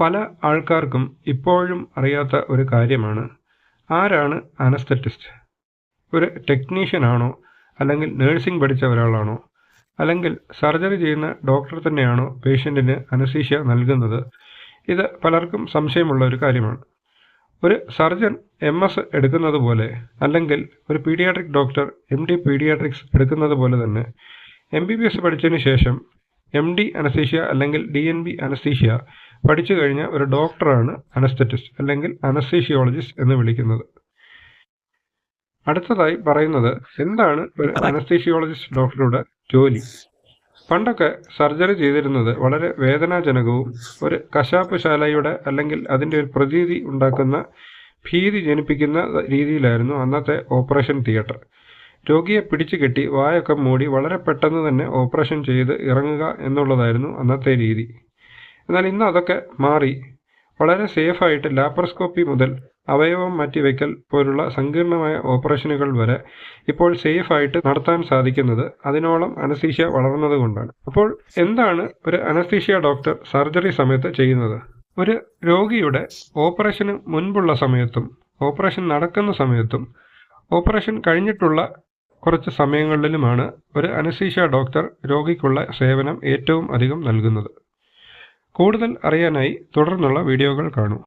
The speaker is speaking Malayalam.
പല ആൾക്കാർക്കും ഇപ്പോഴും അറിയാത്ത ഒരു കാര്യമാണ്. ആരാണ് അനസ്തറ്റിസ്റ്റ്? ഒരു ടെക്നീഷ്യൻ ആണോ അല്ലെങ്കിൽ നേഴ്സിംഗ് പഠിച്ച ഒരാളാണോ? അല്ലെങ്കിൽ സർജറി ചെയ്യുന്ന ഡോക്ടർ തന്നെയാണോ പേഷ്യന്റിന് അനസീഷ്യ നൽകുന്നത്? ഇത് പലർക്കും സംശയമുള്ള ഒരു കാര്യമാണ്. ഒരു സർജൻ എം എസ് എടുക്കുന്നത് പോലെ അല്ലെങ്കിൽ ഒരു paediatric doctor M D paediatrics എടുക്കുന്നത് പോലെ തന്നെ എം ബി ബി എസ് പഠിച്ചതിന് ശേഷം എം ഡി അനസ്തീഷ്യ അല്ലെങ്കിൽ ഡി എൻ ബി അനസ്തീഷ്യ പഠിച്ചു കഴിഞ്ഞ ഒരു ഡോക്ടറാണ് അനസ്തറ്റിസ്റ്റ് അല്ലെങ്കിൽ അനസ്തീഷ്യോളജിസ്റ്റ് എന്ന് വിളിക്കുന്നത്. അടുത്തതായി പറയുന്നത് എന്താണ് ഒരു അനസ്തീഷ്യോളജിസ്റ്റ് ഡോക്ടറുടെ ജോലി? പണ്ടൊക്കെ സർജറി ചെയ്തിരുന്നത് വളരെ വേദനാജനകവും ഒരു കശാപ്പുശാലയുടെ അല്ലെങ്കിൽ അതിന്റെ ഒരു പ്രതീതി ഉണ്ടാക്കുന്ന ഭീതി ജനിപ്പിക്കുന്ന രീതിയിലായിരുന്നു അന്നത്തെ ഓപ്പറേഷൻ തിയേറ്റർ. രോഗിയെ പിടിച്ചു കെട്ടി വായൊക്കെ മൂടി വളരെ പെട്ടെന്ന് തന്നെ ഓപ്പറേഷൻ ചെയ്ത് ഇറങ്ങുക എന്നുള്ളതായിരുന്നു അന്നത്തെ രീതി. എന്നാൽ ഇന്ന് അതൊക്കെ മാറി. വളരെ സേഫായിട്ട് ലാപ്രോസ്കോപ്പി മുതൽ അവയവം മാറ്റിവെക്കൽ പോലുള്ള സങ്കീർണമായ ഓപ്പറേഷനുകൾ വരെ ഇപ്പോൾ സേഫായിട്ട് നടത്താൻ സാധിക്കുന്നത് അതിനോളം അനസ്തീഷ്യ വളർന്നതുകൊണ്ടാണ് അപ്പോൾ എന്താണ് ഒരു അനസ്തീഷ്യ ഡോക്ടർ സർജറി സമയത്ത് ചെയ്യുന്നത്? ഒരു രോഗിയുടെ ഓപ്പറേഷന് മുൻപുള്ള സമയത്തും ഓപ്പറേഷൻ നടക്കുന്ന സമയത്തും ഓപ്പറേഷൻ കഴിഞ്ഞിട്ടുള്ള കുറച്ച് സമയങ്ങളിലുമാണ് ഒരു അനസ്തീഷ്യ ഡോക്ടർ രോഗിക്കുള്ള സേവനം ഏറ്റവും അധികം നൽകുന്നത്. കൂടുതൽ അറിയാനായി തുടർന്നുള്ള വീഡിയോകൾ കാണൂ.